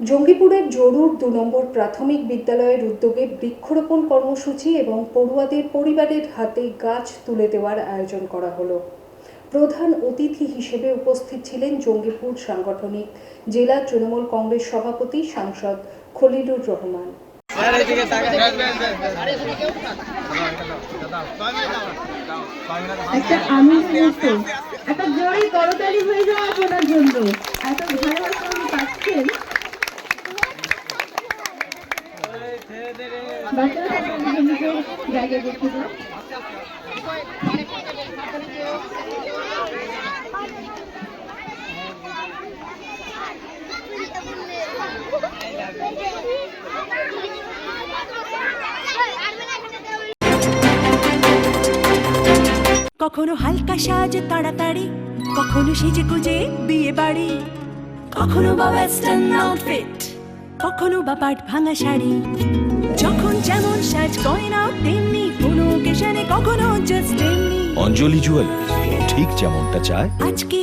জঙ্গিপুরের জরুর দু নম্বর প্রাথমিক বিদ্যালয়ের উদ্যোগে বৃক্ষরোপণ কর্মসূচি এবং পড়ুয়াদের পরিবারের হাতে গাছ তুলে দেওয়ার আয়োজন করা হলো। প্রধান অতিথি হিসেবে উপস্থিত ছিলেন জঙ্গিপুর সাংগঠনিক জেলা তৃণমূল কংগ্রেস সভাপতি সাংসদ খলিলুর রহমান। একটা মুহূর্ত একটা জোরে করতালি হয়ে যাওয়া আপনার জন্য। কখনো হালকা সাজ তাড়াতাড়ি কখনো সেজে গুজে বিয়ে বাড়ি কখনো বা ওয়েস্টার্ন আউটফিট কখনো বা পাট ভাঙা শাড়ি। যখন যেমন সাজ গয়না তেমনি কোনো কখনো জাস্ট তেমনি। অঞ্জলি জুয়েলার্স ঠিক যেমনটা চায়। আজকে